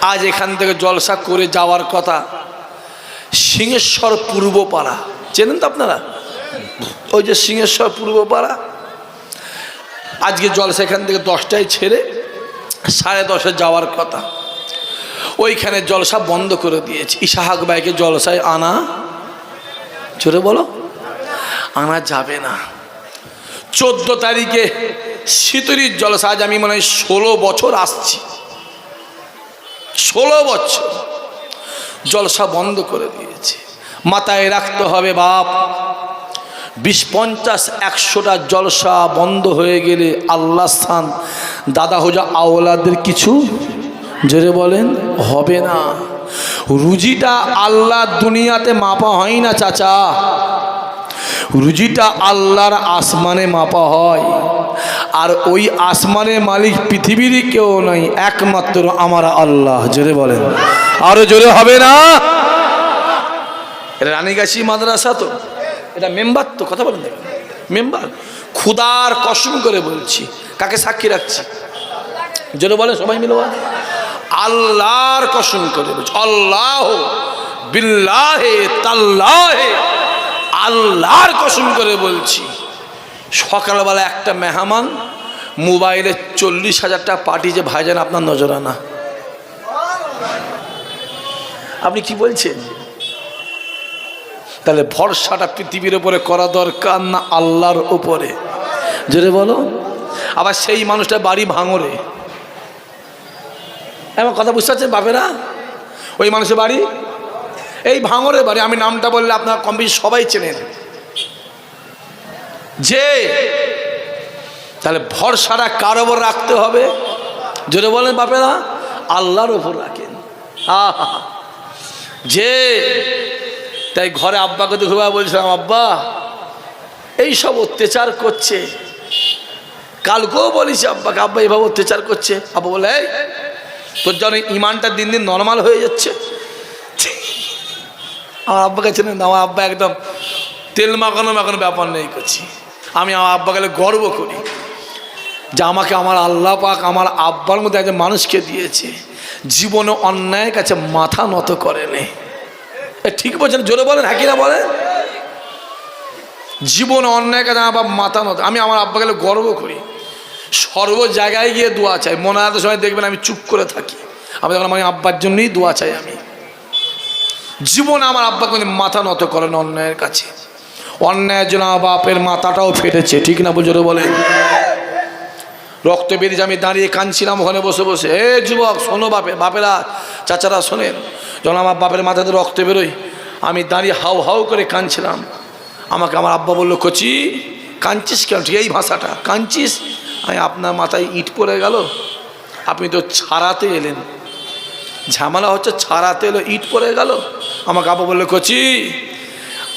আজ এখান থেকে জলসা করে যাওয়ার কথা। সিংহেশ্বর পূর্বপাড়া চেনেন তো আপনারা? ওই যে সিংহেশ্বর পূর্বপাড়া আজকে জলসা এখান থেকে দশটায় ছেড়ে সাড়ে দশে যাওয়ার কথা। ওইখানে জলসা বন্ধ করে দিয়েছে। ইশাহাক ভাইকে জলসায় আনা। জোরে বলো। আনা যাবে না। চোদ্দ তারিখে শীতরির জলসা। আজ আমি মনে হয় ষোলো বছর আসছি। ষোলো বছর জলসা বন্ধ করে দিয়েছে। মাথায় রাখতে হবে বাপ, বিশ পঞ্চাশ একশোটা জলসা বন্ধ হয়ে গেলে আল্লাহ স্থান। দাদা হোজা আওলাদের কিছু জোরে বলেন, হবে না। রুজিটা আল্লাহ দুনিয়াতে মাপা হয় না, চাচা। রুজিটা আল্লাহর আসমানে মাপা হয়। আর ওই আসমানের মালিক পৃথিবীর কেউ নয়, একমাত্র আমার আল্লাহ। জোরে বলেন। আরও জোরে হবে না? এটা রানীগাছি মাদ্রাসা তো। এটা মেম্বার তো, কথা বলেন মেম্বার। খুদার কসম করে বলছি, কাকে সাক্ষী রাখছি? জোরে বলেন সবাই মিলে আল্লাহর কসম করে বলছি, আল্লাহ বিল্লাহে তাল্লাহে আল্লাহর কসম করে বলছি। সকালবেলা একটা মেহমান, মোবাইলে চল্লিশ হাজার টাকা যে ভাইজান আপনার নজর আনা আপনি কি বলছেন? তাহলে ভরসাটা পৃথিবীর উপরে করা দরকার না আল্লাহর উপরে জোরে বলো। আবার সেই মানুষটা বাড়ি ভাঙরে। এমন কথা বুঝতে পারছেন বাপেরা? ওই মানুষের বাড়ি? এই ভাঙরে বাড়ি, আমি নামটা বললে আপনারা কম সবাই চেনেন। যে, তাহলে ভরসাটা কার ওপর রাখতে হবে? জোরে বলেন বাপেরা, আল্লাহর ওপর রাখেন। যে, তাই ঘরে আব্বাকে তো দেখে বলছিলাম, আব্বা, এই সব অত্যাচার করছে। কালকেও বলেছি আব্বাকে, আব্বা এইভাবে অত্যাচার করছে। আব্বা বলে, এই, তোর যেন ইমানটা দিন দিন নর্মাল হয়ে যাচ্ছে। আমার আব্বাকে চেনেন আমার আব্বা একদম তেল মাখানো মাখানো ব্যাপার নেই করছি। আমি আমার আব্বা গেলে গর্ব করি যে আমাকে আমার আল্লাহ পাক আমার আব্বার মধ্যে একজন মানুষকে দিয়েছে। জীবনে অন্যায়ের কাছে মাথা নত করেনি। ঠিক বলছেন? জোরে বলেন হ্যাঁ কিনা বলেন? জীবনে অন্যায় কাছে আমার মাথা নত আমি আমার আব্বা গেলে গর্ব করি। সর্ব জায়গায় গিয়ে দোয়া চাই। মনে হয় সময় দেখবেন আমি চুপ করে থাকি। আমি তখন আমার আব্বার জন্যই দোয়া চাই আমি। জীবন আমার আব্বা কোনো মাথা নত করেন অন্যায়ের কাছে। অন্যায়ের জন্য বাপের মাথাটাও ফেটেছে, ঠিক না বুঝে বলে? রক্ত বেরিয়ে আমি দাঁড়িয়ে কাঁদছিলাম ওখানে বসে বসে। এ যুবক, শোনো বাপে বাপেরা, চাচারা শোনেন, যখন আমার বাপের মাথাতে রক্ত বেরোয়, আমি দাঁড়িয়ে হাউ হাউ করে কাঁদছিলাম। আমাকে আমার আব্বা বলল, কচি, কাঁদছিস কেন? ঠিক এই ভাষাটা, কাঁদছিস? আমি আপনার মাথায় ইট পড়ে গেল, আপনি তো ছাড়াতে এলেন। ঝামেলা হচ্ছে, ছাড়াতে এলো, ইট পড়ে গেল। আমাকে আব্বা বলল, কচি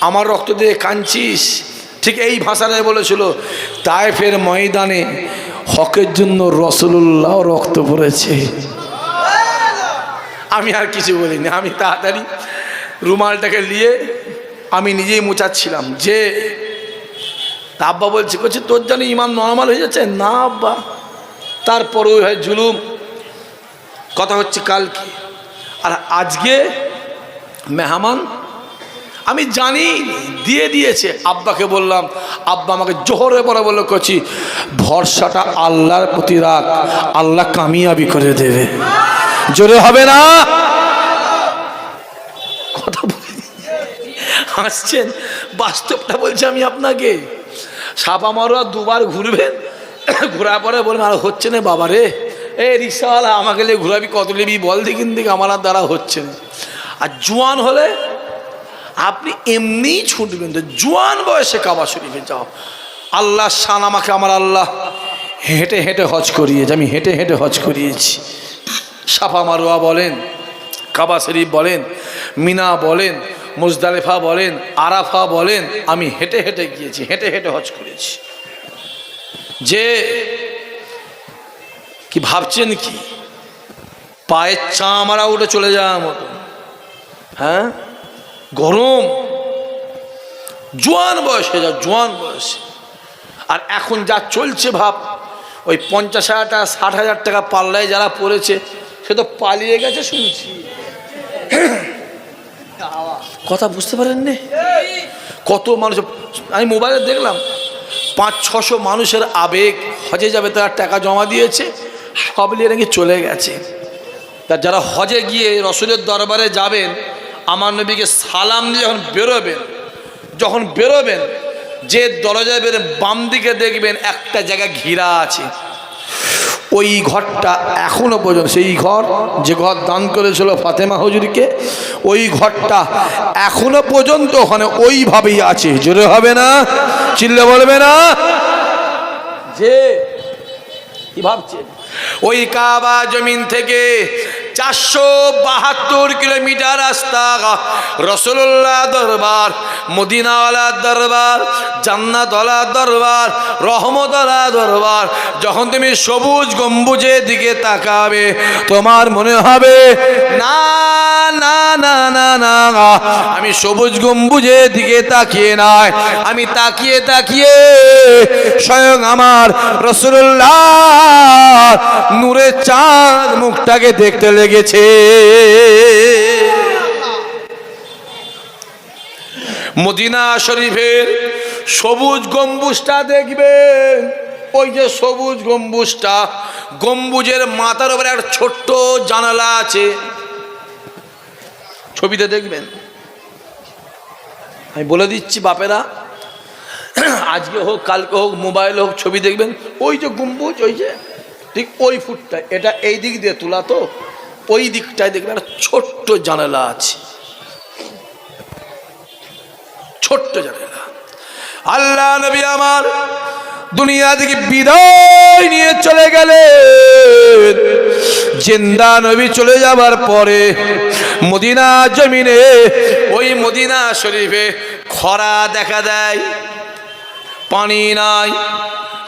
আমার রক্ত দিয়ে কাঁদছিস? ঠিক এই ভাষাটাই বলেছিল। তাইফের ময়দানে হকের জন্য রসুল্লাহ রক্ত পড়েছে। আমি আর কিছু বলিনি, আমি তাড়াতাড়ি রুমালটাকে নিয়ে আমি নিজেই মোচাচ্ছিলাম। যে আব্বা বলছে বলছে, তোর জানি ইমান নর্মাল হয়ে যাচ্ছে? না আব্বা, তারপর ওই হয় জুলুম। কথা হচ্ছে কালকে। আর আজকে মেহমান আমি জানি, দিয়ে দিয়েছে। আব্বাকে বললাম, আব্বা আমাকে জোহরে পরে বলল কচি, ভরসাটা আল্লাহর প্রতি রাখ, আল্লাহ কামিয়াবি করে দেবে। জোরে হবে না? কথা বলি হাসছেন, বাস্তবটা বলছি আমি আপনাকে। সাপা মারোয়া দুবার ঘুরবেন, ঘোরার পরে বলবেন, আর হচ্ছে না বাবা রে। এ রিক্সাওয়ালা আমাকে নিয়ে ঘুরাবি, কত নিবি বল দেখিন দিকে আমার আর দ্বারা হচ্ছে না। আর জোয়ান হলে আপনি এমনিই ছুটবেন তো জোয়ান বয়সে কাবা শরীফে যাও। আল্লাহ শান আমাকে, আমার আল্লাহ। হেঁটে হেঁটে হজ করিয়েছে, আমি হেঁটে হেঁটে হজ করিয়েছি। সাফা মারোয়া বলেন, কাবা শরীফ বলেন, মিনা বলেন, মুজদালেফা বলেন, আরাফা বলেন, আমি হেঁটে হেঁটে গিয়েছি, হেঁটে হেঁটে হজ করেছি। যে কি ভাবছেন কি? পায়ের চামড়া উঠে চলে যাওয়ার মতো। হ্যাঁ? গরম। জোয়ান বয়সে যা, জোয়ান বয়সে। আর এখন যা চলছে ভাব, ওই পঞ্চাশ হাজার টাকা, ষাট হাজার টাকা পাল্লায় যারা পড়েছে, সে তো পালিয়ে গেছে শুনছি। কথা বুঝতে পারেননি? কত মানুষ, আমি মোবাইলে দেখলাম, পাঁচ, ছশো মানুষের আবেগ, হজে যাবে তারা টাকা জমা দিয়েছে, সব নিয়ে নাকি চলে গেছে। তা যারা হজে গিয়ে রসুলের দরবারে যাবেন আমার নবীকে সালাম দিয়ে যখন বেরোবেন যখন বেরোবেন, যে দরজায় বেরোবেন বাম দিকে দেখবেন একটা জায়গা ঘিরা আছে। ওই ঘরটা এখনও পর্যন্ত, সেই ঘর যে ঘর দান করেছিল ফাতেমা হুজুরকে, ওই ঘরটা এখনও পর্যন্ত ওখানে ওইভাবেই আছে। জোরে হবে না? চিল্লে বলবে না? যে, কি ভাবছেন? ওই কাবা জমিন থেকে চারশো বাহাত্তর কিলোমিটার রাস্তা রসুল্লাহ দরবার, মদিনাওয়ালা দরবার, জান্নাতওয়ালা দরবার রহমতলা দরবার, যখন তুমি সবুজ গম্বুজের দিকে তাকাবে, তোমার মনে হবে, না না না না না আমি সবুজ গম্বুজের দিকে তাকিয়ে নাই, আমি তাকিয়ে তাকিয়ে স্বয়ং আমার রসুল্লাহ নূরের চাঁদ মুখটাকে দেখতে লেগেছে। মদিনা শরীফের সবুজ গম্বুজটা দেখবেন ওই যে সবুজ গম্বুজটা, গম্বুজের মাথার উপরে একটা ছোট্ট জানালা আছে। ছবিতে দেখবেন। আমি বলে দিচ্ছি বাপেরা, আজকে হোক, কালকে হোক, মোবাইল হোক, ছবি দেখবেন। ওই যে গম্বুজ, ওই যে, ঠিক ওই ফুটটা, এটা এই দিক দিয়ে তোলা তো। ওই দিকটায় দেখবেন একটা ছোট্ট জানালা আছে। ছোট্ট জানালা। আল্লাহ নবী আমার দুনিয়া থেকে বিদায় নিয়ে চলে গেলে জিন্দা নবী চলে যাবার পরে মদিনা জমিনে, ওই মদিনা শরীফে খরা দেখা দেয়, পানি নাই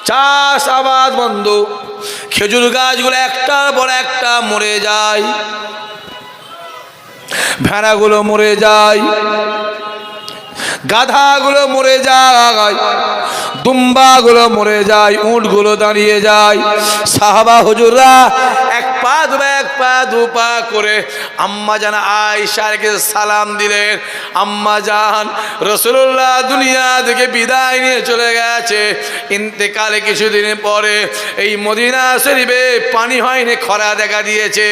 চাষ আবাদ বন্ধ। খেজুর গাছগুলো একটার পর একটা মরে যায়। ভেড়াগুলো মরে যায়। গাধাগুলো মরে যায়। দুম্বাগুলো মরে যায়। উঁটগুলো দাঁড়িয়ে যায়। সাহাবা হুজুররা এক পা পা, দু পা করে আম্মা জান আয়সারকে সালাম দিলেন। আম্মা জান রসুল্লাহ দুনিয়া থেকে বিদায় নিয়ে চলে গেছে। ইন্তেকালে কিছুদিন পরে এই মদিনা শরীফে পানি হয়নি, খরা দেখা দিয়েছে।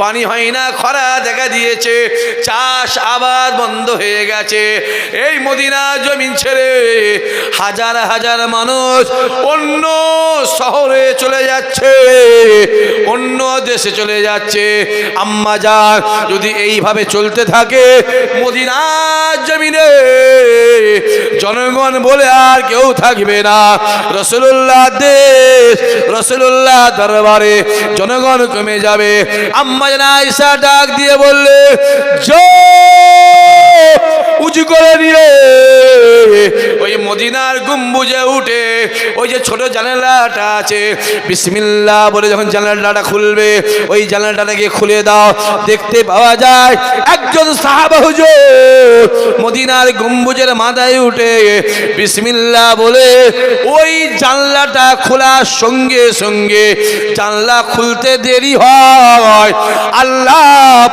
পানি হয় না খরা দেখা দিয়েছে। চাষ আবাদ বন্ধ হয়ে গেছে। এই মদিনা জমিন ছেড়ে হাজার হাজার মানুষ অন্য শহরে চলে যাচ্ছে, অন্য দেশে চলে যাচ্ছে। আম্মা যা যদি এইভাবে চলতে থাকে, মদিনার জমিনে জনগণ বলে আর কেউ থাকবে না। রসুল্লাহ দেশ রসুল্লাহ দরবারে জনগণ কমে যাবে। আম্মা জানা ডাক দিয়ে বললে জয় উঁচু করে নিয়ে ওই মদিনার গুম্বুজে উঠে, ওই যে ছোট জানালাটা আছে বিসমিল্লা বলে যখন জানালাটা খুলবে, ওই জানালাটাকে খুলে দাও, দেখতে পাওয়া যায় একজন সাহাবা হুজুর মদিনার গম্বুজের মাথায় উঠে বিসমিল্লা বলে ওই জানলাটা খোলার সঙ্গে সঙ্গে জানলা খুলতে দেরি হয়, আল্লাহ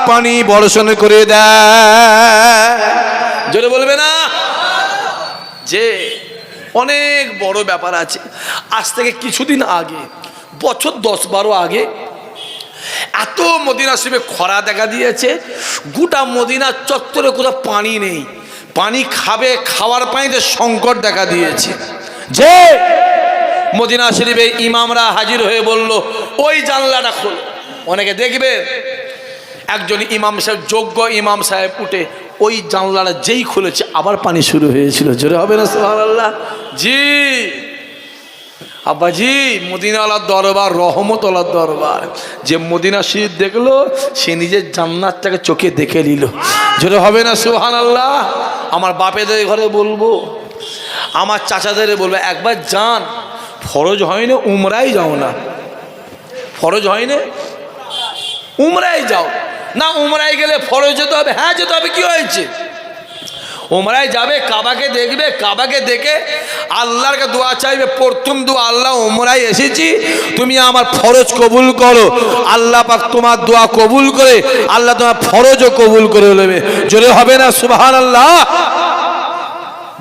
পানি বর্ষণ করে দেয়। জোরে বলবে না? যে অনেক বড় ব্যাপার আছে। আজ থেকে কিছুদিন আগে, বছর দশ বারো আগে, এত মদিনা শিবে খরা দেখা দিয়েছে, গোটা মদিনা চত্বরে কোথাও পানি নেই। পানি খাবে, খাওয়ার পানিতে সংকট দেখা দিয়েছে। যে মদিনা শরীফে ইমামরা হাজির হয়ে বলল, ওই জানলাটা খোল। অনেকে দেখবে, একজন ইমাম সাহেব, যোগ্য ইমাম সাহেব উঠে ওই জানলাটা যেই খুলেছে, আবার পানি শুরু হয়েছিল। জোরে হবে না আল্লাহ জি। আব্বাজি, মদিনাওয়ালার দরবার, রহমতওয়ালার দরবার। যে মদিনা শরীফ দেখল, সে নিজের জান্নাতটাকে চোখে দেখে নিল। যেটা হবে না সুহান আল্লাহ আমার বাপেদের ঘরে বলব, আমার চাচাদের বলব, একবার যান। ফরজ হয় না, উমরাই যাও না। ফরজ হয় না, উমরাই যাও। না উমরাই গেলে ফরজ যেতে হবে। হ্যাঁ যেতে হবে। কি হয়েছে? ওমরায় যাবে, কাবাকে দেখবে, কাবাকে দেখে আল্লাহর দোয়া চাইবে, প্রথম দোয়া আল্লাহ ওমরায় এসেছি, তুমি আমার ফরজ কবুল করো। আল্লাহ পাক তোমার দোয়া কবুল করে, আল্লাহ তোমার ফরজও কবুল করে নেবে। জোরে হবে না? সুবাহান আল্লাহ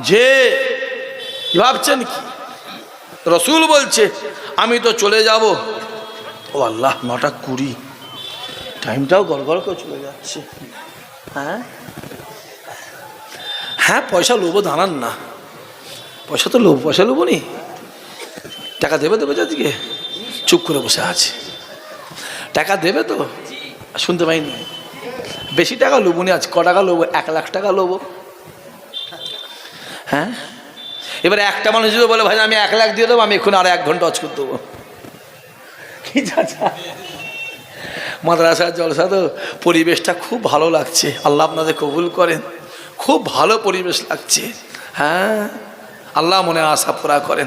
যে ভাবছেন কি? রসুল বলছে, আমি তো চলে যাব। ও আল্লাহ, নটা কুড়ি। টাইমটাও গড়গড় করে চলে যাচ্ছে। হ্যাঁ? হ্যাঁ পয়সা লোবো দাঁড়ান না। পয়সা তো লোভ, পয়সা লোবো নি টাকা দেবে দেবে আজকে চুপ করে বসে আছে। টাকা দেবে তো? শুনতে পাইনি। বেশি টাকা লোবো নি আজ। ক টাকা লোবো এক লাখ টাকা লোবো হ্যাঁ? এবারে একটা মানুষ যদি বলে, ভাই, আমি এক লাখ দিয়ে দেবো, আমি এখন আর এক ঘণ্টা অচ করে দেবো। কি চাচা? মাদ্রাসার জলসা তো পরিবেশটা খুব ভালো লাগছে। আল্লাহ আপনাদের কবুল করেন। খুব ভালো পরিবেশ লাগছে। হ্যাঁ? আল্লাহ মনে আশা পুরা করেন।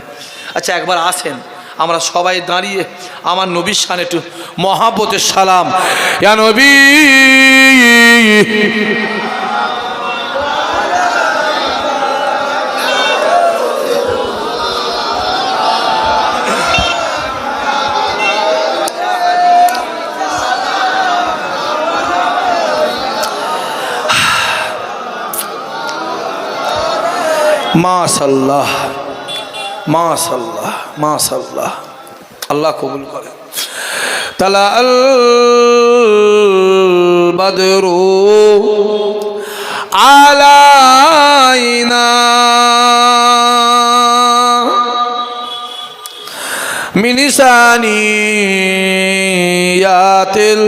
আচ্ছা একবার আসেন। আমরা সবাই দাঁড়িয়ে আমার নবীর সান একটু মহাব্বতের সালাম। ইয়া নবী! মাশাল্লাহ মাশাল্লাহ মাশাল্লাহ আল্লাহ কবুল করে। তালা আল বদরু আলাইনা মিনিসানিয়াতিল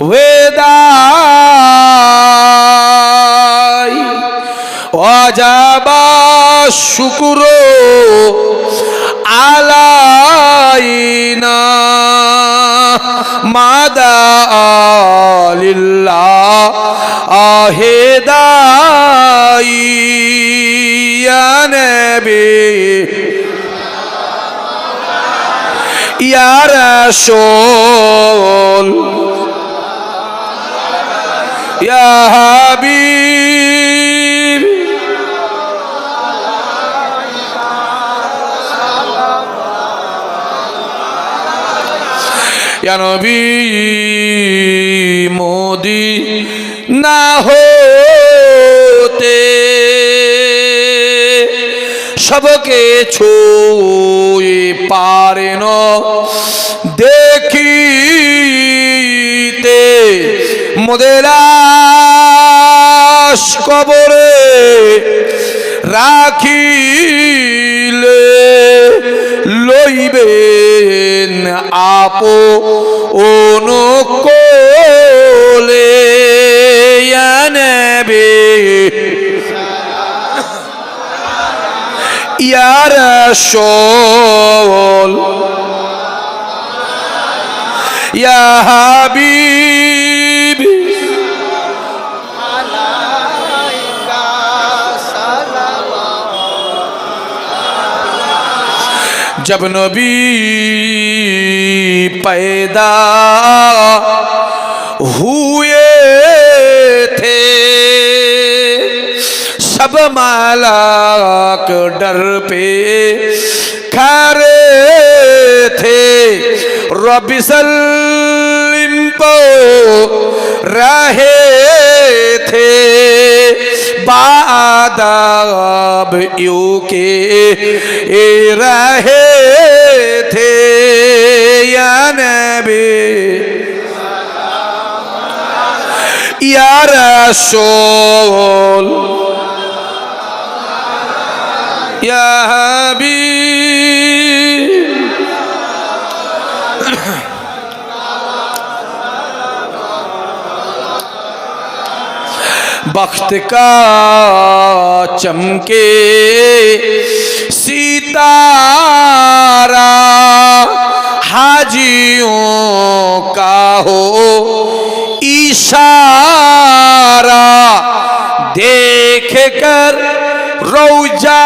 ওয়েদাই ওয়াজাবা শুকুর আলাইনা মাদা আলিল্লাহ আহেদাই ইয়া নবী ইয়া নবী মোদি না হতে সবকে ছুঁয়ে পারেন দেখিতে মোদেরাস কবরে রাখিলে লইবেন আপো অনুকোলে ইয়ার শোল ইয়া जब नबी पैदा हुए थे, सब मालाक डर पे खड़े थे। रबी सलीम को रहे थे। बादाब यू के रहे थे या नबी या रसूल या हबीब बख्त का चमके सितारा हाजियों का हो इशारा। देख कर रौजा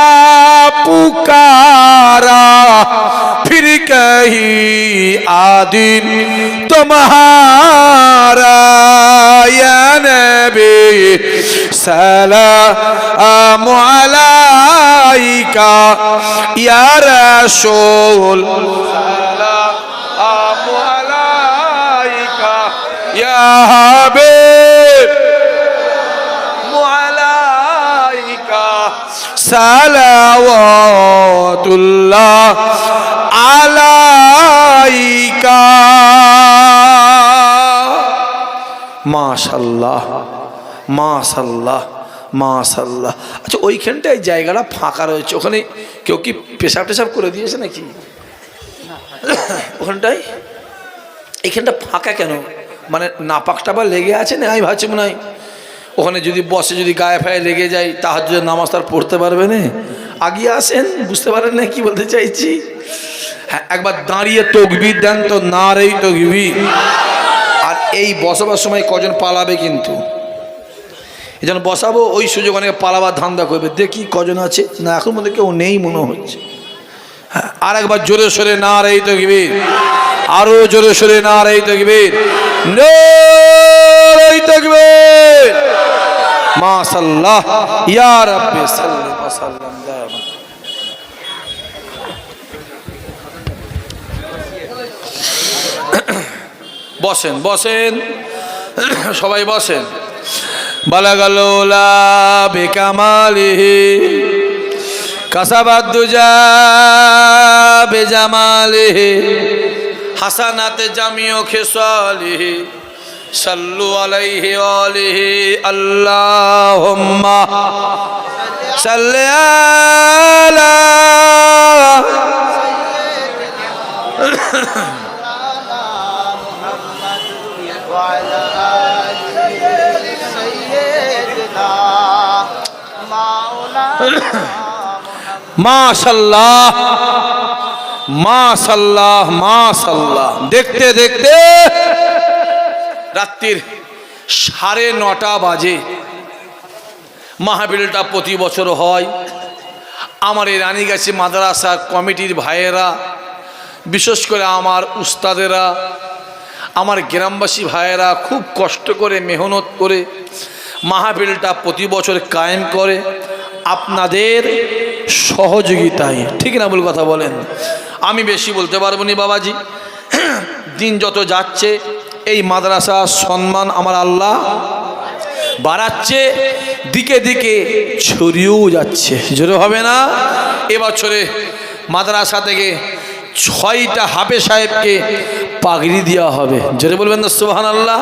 पुकारा, फिर कही आदिन तुम्हारा, या नबी সালাম আলাইকা ইয়া রাসূল। সালাম আলাইকা ইয়া হাবিব সালাওয়াতুল্লাহ আলাইকা। মাশাল্লাহ মাশাল্লাহ মাশাল্লাহ। আচ্ছা ওইখানটায় জায়গাটা ফাঁকা রয়েছে। ওখানে কেউ কি পেশাব টেশাব করে দিয়েছে নাকি? ওখানটায়? এইখানটা ফাঁকা কেন? মানে নাপাক টাপা লেগে আছে না? আমি ভাবছি মনে হয় ওখানে যদি বসে যদি গায়ে ফায়ে লেগে যায় তাহার যদি নামাজ তার পড়তে পারবে না? আগিয়ে আসেন, বুঝতে পারেন না কি বলতে চাইছি। হ্যাঁ একবার দাঁড়িয়ে তকবির দেন তো, না রেই তকবির। আর এই বসবার সময় কজন পালাবে কিন্তু? এই জন্য বসাবো, ওই সুযোগ অনেক পালাবার ধান্দা করবে। দেখি কজন আছে। না, এখন মধ্যে কেউ নেই মনে হচ্ছে। হ্যাঁ আর একবার জোরে সোরে না রেই তকবির। আরও জোরে সোরে না রেই তকবির। রেই তকবির। মাশাল্লাহ ইয়া রাব্বি সাল্লাম বসেন বসেন। সবাই বসেন। بلغ الأولى بكماله كسب الدجى بجماله حسنات جميع خصاله صلوا عليه وآله اللهم صل على মাশাল্লাহ মাশাল্লাহ মাশাল্লাহ। দেখতে দেখতে রাত্রির সাড়ে নটা বাজে। মাহাবিলটা প্রতি বছর হয়। আমার এই রানীগাছি মাদ্রাসা কমিটির ভাইয়েরা, বিশেষ করে আমার উস্তাদেরা, আমার গ্রামবাসী ভাইয়েরা খুব কষ্ট করে মেহনত করে মাহাবিলটা প্রতি বছর কায়েম করে। আপনাদের সহযোগিতায়। ঠিক না বল কথা বলেন? আমি বেশি বলতে পারব নি বাবাজি। দিন যত যাচ্ছে, এই মাদ্রাসার সম্মান আমার আল্লাহ বাড়াচ্ছে, দিকে দিকে ছড়িয়েও যাচ্ছে। জোরে হবে না? এবছরে মাদ্রাসা থেকে ছয়টা হাফে সাহেবকে পাগড়ি দেওয়া হবে। জোরে বলবেন না সুবাহান আল্লাহ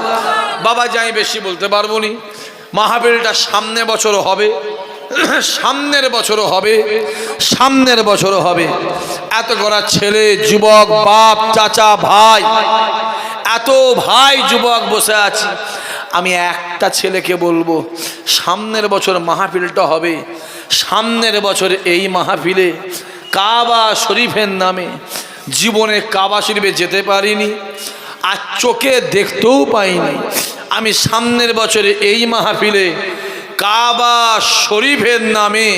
বাবা যাই বেশি বলতে পারব নি। মাহাবিলটা সামনে বছর হবে। সামনের বছরও হবে, সামনের বছরও হবে। এত করা ছেলে, যুবক, বাপ, চাচা, ভাই, এত ভাই, যুবক বসে আছে। আমি একটা ছেলেকে বলব, সামনের বছর মাহফিলটা হবে, সামনের বছর এই মাহফিলে কাবা শরীফের নামে জীবনে কাবা শরীফে যেতে পারিনি, আর চোখে দেখতেও পাইনি। আমি সামনের বছরে এই মাহফিলে কাবা শরীফের নামে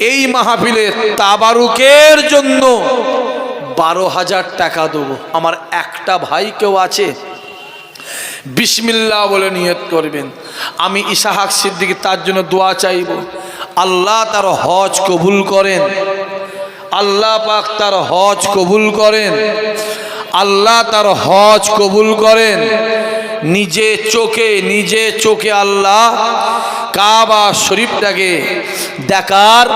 এই মাহফিলে তাবারুকের জন্য বারো হাজার টাকা দেবো। আমার একটা ভাই কেউ আছে? বিসমিল্লা বলে নিয়ত করবেন। আমি ইসাহাক সিদ্দিক, তার জন্য দোয়া চাইব। আল্লাহ তার হজ কবুল করেন। আল্লাহ পাক তার হজ কবুল করেন। আল্লাহ তার হজ কবুল করেন। নিজে চোখে নিজে চোখে আল্লাহ কাবা শরীফটাকে দেখার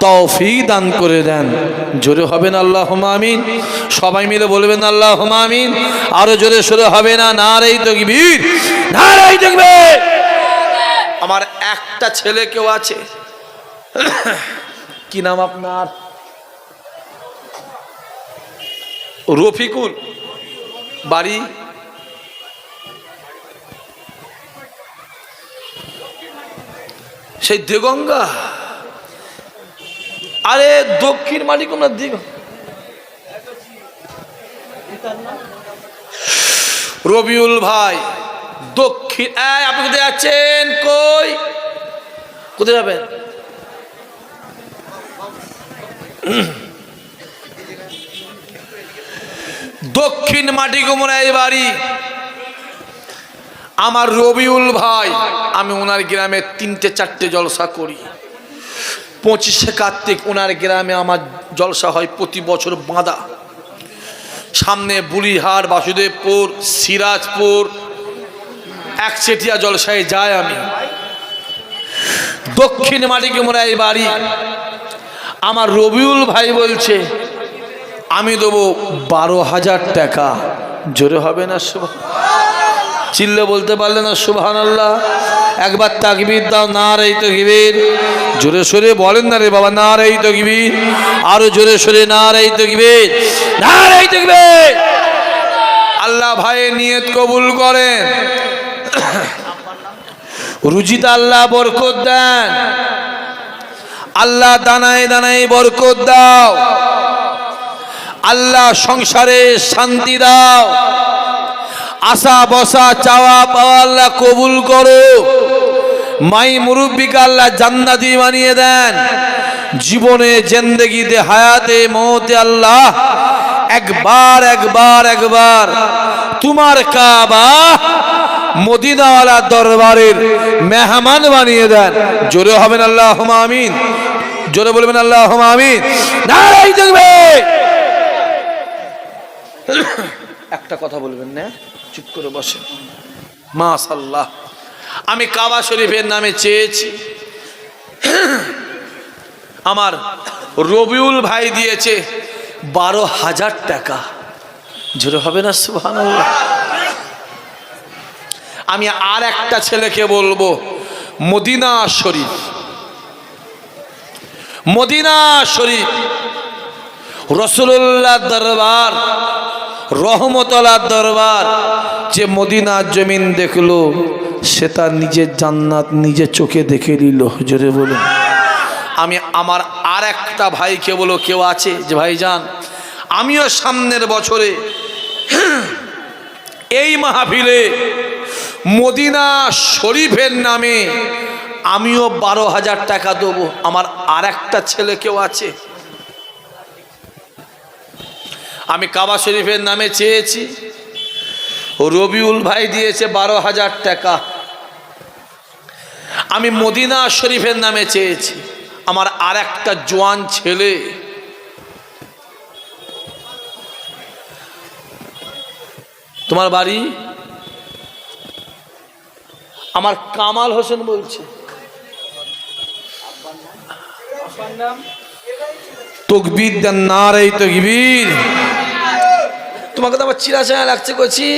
তৌফি দান করে দেন। জোরে হবেন আল্লাহ আমিন? সবাই মিলে বলবেন আল্লাহ আমিন। আরও জোরে সরে হবে না? না রে তকবীর না তকবীর। আমার একটা ছেলে কেউ আছে। কি নাম আপনার? রফিকুল। বাড়ি? সেই দেগঙ্গা। আরে দক্ষিণ মালিক না দিগ রবিউল ভাই, দক্ষিণ আপনি কোথায় যাচ্ছেন কই? কোথায় যাবেন? দক্ষিণ মাটি কুমড়াই বাড়ি। আমার রবিউল ভাই, আমি ওনার গ্রামে তিনটে চারটে জলসা করি। পঁচিশে কার্তিক ওনার গ্রামে আমার জলসা হয় প্রতি বছর বাঁধা। সামনে বুড়িহাট বাসুদেবপুর, সিরাজপুর, একচেটিয়া জলসায় যাই আমি। দক্ষিণ মাটিকে মোরা এই বাড়ি। আমার রবিউল ভাই বলছে, আমি দেবো বারো হাজার টাকা। জোরে হবে না শুভ চিল্লে বলতে পারলে না সুবহান আল্লাহ একবার তাকবির দাও না রে তকবির। জোরে সোরে বলেন না রে বাবা না রে তকবির। আরও জোরে সোরে না রে তকবির। না রে তকবির। আল্লাহ ভাইয়ের নিয়ত কবুল করেন। রুজিতে আল্লাহ বরকত দেন। আল্লাহ দানায় দানায় বরকত দাও। আল্লাহ সংসারে শান্তি দাও। আশা বসা, চাওয়া, পাওয়া আল্লাহ কবুল করো। মাই মুরব্বিকে আল্লাহ জান্নাতি বানিয়ে দেন। জীবনে, জেন্দেগিতে, হায়াতে, মতে আল্লাহ একবার একবার একবার তোমার কাবা মদিনাওয়ালা দরবারের মেহমান বানিয়ে দেন। জোরে হবেন আল্লাহ আমিন। জোরে বলবেন আল্লাহ আমিন। দেখবে একটা কথা বলবেন না। চুপ করে বসে। মাশাল্লাহ, আমি কাবা শরীফের নামে চেয়েছি। আমার রবিউল ভাই দিয়েছে বারো হাজার টাকা। জোরে হবে না সুহান আমি আর একটা ছেলেকে বলব, মদিনা শরীফ। মদিনা শরীফ রসুল্লাহ দরবার রহমতলার দরবার, যে মদিনার জমিন দেখল, সে তার নিজের জান্নাত নিজের চোখে দেখে নিল। জোরে বলুন। আমি আমার আর একটা ভাইকে বলো, কেউ আছে? যে ভাই যান আমিও সামনের বছরে এই মাহফিলে মদিনা শরীফের নামে আমিও বারো হাজার টাকা দেবো। আমার আর একটা ছেলে কেউ আছে? আমি কাবা শরীফের নামে চেয়েছি। রবিউল ভাই দিয়েছে বারো হাজার টাকা। আমি মদিনা শরীফের নামে চেয়েছি। আমার আর একটা জোয়ান ছেলে। তোমার বাড়ি? আমার কামাল হোসেন বলছে। তকবির দেন না রে তকবির। তোমাকে তো আমার চিরা লাগছে করছি